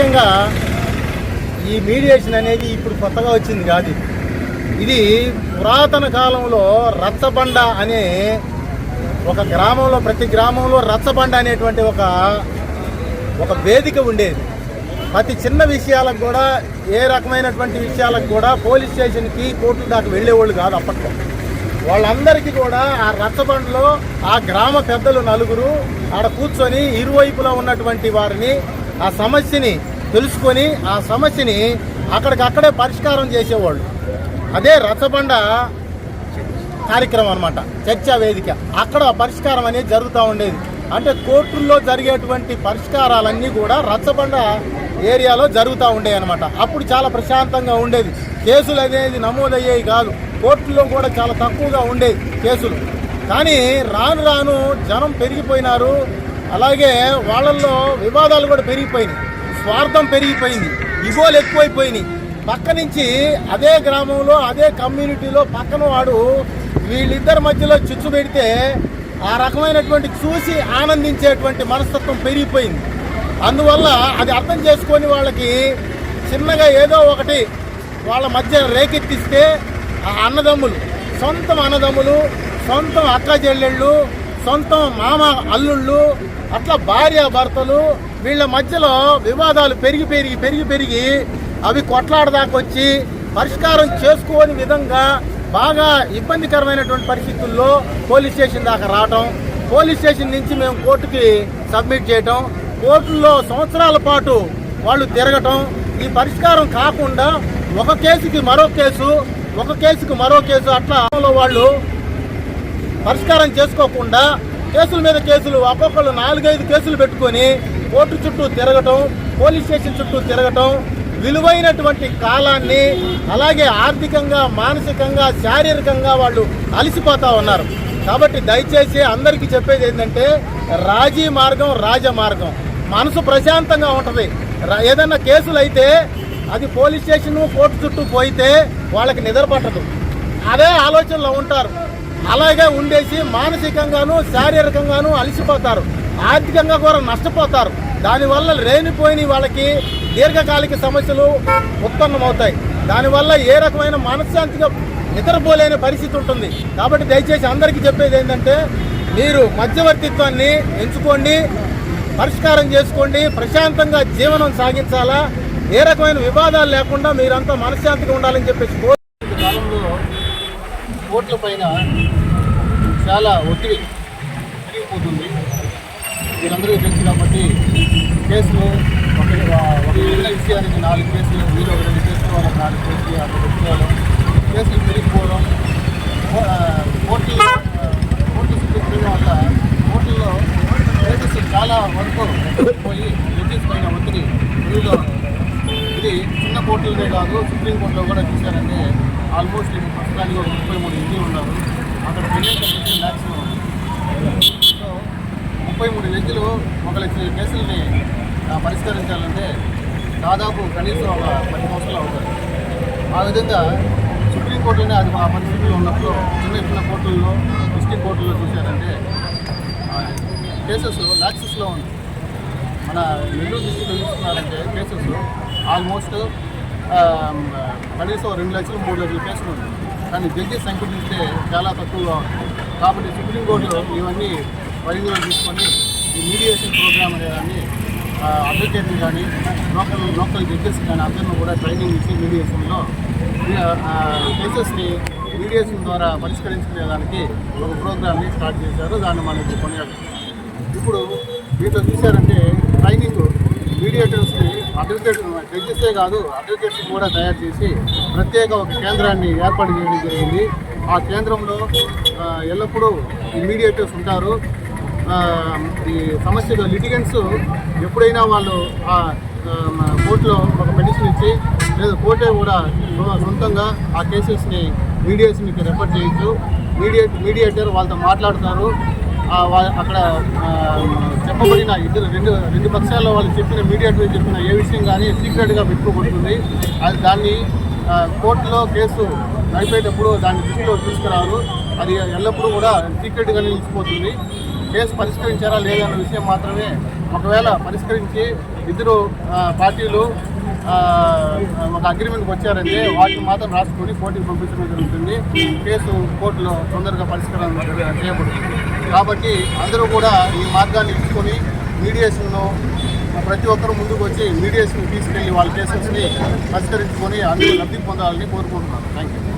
ముఖ్యంగా ఈ మీడియేషన్ అనేది ఇప్పుడు కొత్తగా వచ్చింది కాదు ఇది. పురాతన కాలంలో రచ్చబండ అనే ఒక గ్రామంలో ప్రతి గ్రామంలో రచ్చబండ అనేటువంటి ఒక ఒక వేదిక ఉండేది ప్రతి చిన్న విషయాలకు కూడా ఏ రకమైనటువంటి విషయాలకు కూడా పోలీస్ స్టేషన్కి కోర్టు దాకా వెళ్ళేవాళ్ళు కాదు అప్పట్లో వాళ్ళందరికీ కూడా ఆ రచ్చబండలో ఆ గ్రామ పెద్దలు నలుగురు ఆడ కూర్చొని ఇరువైపులా ఉన్నటువంటి వారిని ఆ సమస్యని తెలుసుకొని ఆ సమస్యని అక్కడికక్కడే పరిష్కారం చేసేవాళ్ళు. అదే రచ్చబండ కార్యక్రమం అనమాట చర్చా వేదిక. అక్కడ పరిష్కారం అనేది జరుగుతూ ఉండేది. అంటే కోర్టుల్లో జరిగేటువంటి పరిష్కారాలన్నీ కూడా రచ్చబండ ఏరియాలో జరుగుతూ ఉండేవి అనమాట అప్పుడు చాలా ప్రశాంతంగా ఉండేది. కేసులు అనేది నమోదయ్యేవి కాదు. కోర్టుల్లో కూడా చాలా తక్కువగా ఉండేవి కేసులు. కానీ రాను రాను జనం పెరిగిపోయినారు. అలాగే వాళ్ళల్లో వివాదాలు కూడా పెరిగిపోయినాయి. స్వార్థం పెరిగిపోయింది. ఇగోలు ఎక్కువైపోయినాయి. పక్క నుంచి అదే గ్రామంలో అదే కమ్యూనిటీలో పక్కన వాడు వీళ్ళిద్దరి మధ్యలో చిచ్చు పెడితే ఆ రకమైనటువంటి చూసి ఆనందించేటువంటి మనస్తత్వం పెరిగిపోయింది. అందువల్ల అది అర్థం చేసుకొని వాళ్ళకి చిన్నగా ఏదో ఒకటి వాళ్ళ మధ్య రేకెత్తిస్తే ఆ అన్నదమ్ములు సొంతం అన్నదమ్ములు సొంతం అక్క చెల్లెళ్ళు సొంతం మామ అల్లుళ్ళు అట్లా భార్య భర్తలు వీళ్ళ మధ్యలో వివాదాలు పెరిగి పెరిగి పెరిగి పెరిగి అవి కొట్లాడదాకా వచ్చి పరిష్కారం చేసుకోని విధంగా బాగా ఇబ్బందికరమైనటువంటి పరిస్థితుల్లో పోలీస్ స్టేషన్ దాకా రావటం పోలీస్ స్టేషన్ నుంచి మేము కోర్టుకి సబ్మిట్ చేయటం కోర్టుల్లో సంవత్సరాల పాటు వాళ్ళు తిరగటం ఈ పరిష్కారం కాకుండా ఒక కేసుకి మరో కేసు ఒక కేసుకి మరో కేసు అట్లా వాళ్ళు పరిష్కారం చేసుకోకుండా కేసుల మీద కేసులు ఒక్కొక్కరు నాలుగైదు కేసులు పెట్టుకొని కోర్టు చుట్టూ తిరగటం పోలీస్ స్టేషన్ చుట్టూ తిరగటం విలువైనటువంటి కాలాన్ని అలాగే ఆర్థికంగా మానసికంగా శారీరకంగా వాళ్ళు అలసిపోతా ఉన్నారు. కాబట్టి దయచేసి అందరికీ చెప్పేది ఏంటంటే రాజీ మార్గం రాజ మార్గం మనసు ప్రశాంతంగా ఉంటుంది. రా- ఏదన్నా కేసులు అయితే అది పోలీస్ స్టేషన్ కోర్టు చుట్టూ పోయితే వాళ్ళకి నిద్ర పట్టదు. అదే ఆలోచనలో ఉంటారు. అలాగే ఉండేసి మానసికంగాను శారీరకంగాను అలసిపోతారు. ఆర్థికంగా కూడా నష్టపోతారు. దానివల్ల లేనిపోయిన వాళ్ళకి దీర్ఘకాలిక సమస్యలు ఉత్పన్నమవుతాయి. దానివల్ల ఏ రకమైన మనశ్శాంతిగా నిద్రపోలేని పరిస్థితి ఉంటుంది. కాబట్టి దయచేసి అందరికీ చెప్పేది ఏంటంటే మీరు మధ్యవర్తిత్వాన్ని ఎంచుకోండి పరిష్కారం చేసుకోండి ప్రశాంతంగా జీవనం సాగించాలా ఏ రకమైన వివాదాలు లేకుండా మీరంతా మనశ్శాంతిగా ఉండాలని చెప్పేసి కోర్టు కాలంలో కోర్టుల పైన చాలా ఒత్తిడి. వీరందరూ తెలుసు కాబట్టి కేసులు ఒక ఒక చిన్న విషయానికి నాలుగు కేసులు వీరు ఒక రెండు కేసులు వాళ్ళకి నాలుగు కేసులు అక్కడ పెట్టుకోవడం కేసులు. పెరిగిపోవడం కో- కోర్టు ఆ, కోర్టు చుట్టూ వల్ల కోర్టుల్లో కేసెస్ చాలా వరకు పోయి జడ్జెస్ పైన ఒత్తిడి వీళ్ళు ఇది చిన్న కోర్టులనే కాదు సుప్రీంకోర్టులో కూడా చూశారంటే ఆల్మోస్ట్ ఇప్పుడు ప్రస్తుతానికి ఒక ముప్పై మూడు ఇంటి ఉన్నారు. అక్కడ పెళ్ళింగ్ కేసులు మ్యాక్సిమం ముప్పై మూడు వ్యక్తులు ఒక లక్ష కేసుల్ని పరిష్కరించాలంటే దాదాపు కనీసం ఒక పది సంవత్సరాలు అవుతాయి ఆ విధంగా సుప్రీంకోర్టులోనే అది ఆ పరిస్థితుల్లో ఉన్నప్పుడు చిన్న చిన్న కోర్టుల్లో డిస్టిక్ కోర్టుల్లో చూశారంటే కేసెస్ లాక్సెస్లో ఉంది మన నెల్లూరు డిస్టిక్లో చూస్తున్నారంటే కేసెస్ ఆల్మోస్ట్ కనీసం రెండు లక్షలు మూడు లక్షలు కేసులు ఉంది కానీ జడ్జెస్ సంఖ్య చూస్తే చాలా తక్కువగా ఉంది. కాబట్టి సుప్రీంకోర్టు ఇవన్నీ పరిధిలో తీసుకొని ఈ మీడియేషన్ ప్రోగ్రామ్ అనేదాన్ని అడ్వకేట్లు కానీ లోకల్ లోకల్ జడ్జెస్ కానీ అందరిని కూడా ట్రైనింగ్ ఇచ్చి మీడియేషన్లో కేసెస్ని మీడియేషన్ ద్వారా పరిష్కరించుకునేదానికి ఒక ప్రోగ్రామ్ని స్టార్ట్ చేశారు. దాన్ని మనకి కొనియాడుతున్నాం ఇప్పుడు దీంట్లో చూశారంటే ట్రైనింగ్ మీడియేటర్స్ని అడ్వకేట్ జడ్జెసే కాదు అడ్వకేట్స్ కూడా తయారు చేసి ప్రత్యేక ఒక కేంద్రాన్ని ఏర్పాటు చేయడం జరిగింది. ఆ కేంద్రంలో ఎల్లప్పుడూ ఈ మీడియేటర్స్ ఉంటారు. ఈ సమస్యలు లిటిగెంట్స్ ఎప్పుడైనా వాళ్ళు ఆ కోర్టులో ఒక పిటిషన్ ఇచ్చి లేదా కోర్టే కూడా సొంతంగా ఆ కేసెస్ని మీడియేషన్కి రెఫర్ చేయొచ్చు. మీడియేట్ మీడియేటర్ వాళ్ళతో మాట్లాడతారు. అక్కడ చెప్పబడిన ఇద్దరు రెండు రెండు పక్షాల్లో వాళ్ళు చెప్పిన మీడియేటర్ చెప్పిన ఏ విషయం కానీ సీక్రెట్గా పెట్టుకోబడుతుంది అది దాన్ని కోర్టులో కేసు నడిపేటప్పుడు దాన్ని దృష్టిలో తీసుకురారు. అది ఎల్లప్పుడూ కూడా సీక్రెట్గా నిలిచిపోతుంది. కేసు పరిష్కరించారా లేదన్న విషయం మాత్రమే ఒకవేళ పరిష్కరించి ఇద్దరు పార్టీలు ఒక అగ్రిమెంట్కి వచ్చారంటే వాటిని మాత్రం రాసుకొని కోర్టుకి పంపించడం జరుగుతుంది. కేసు కోర్టులో తొందరగా పరిష్కారం చేయబడుతుంది. కాబట్టి అందరూ కూడా ఈ మార్గాన్ని ఎంచుకొని మీడియేషన్ను ప్రతి ఒక్కరు ముందుకు వచ్చి మీడియేషన్ తీసుకెళ్ళి వాళ్ళ కేసెస్ని పరిష్కరించుకొని అందరూ లబ్ధి పొందాలని కోరుకుంటున్నాను. Thank you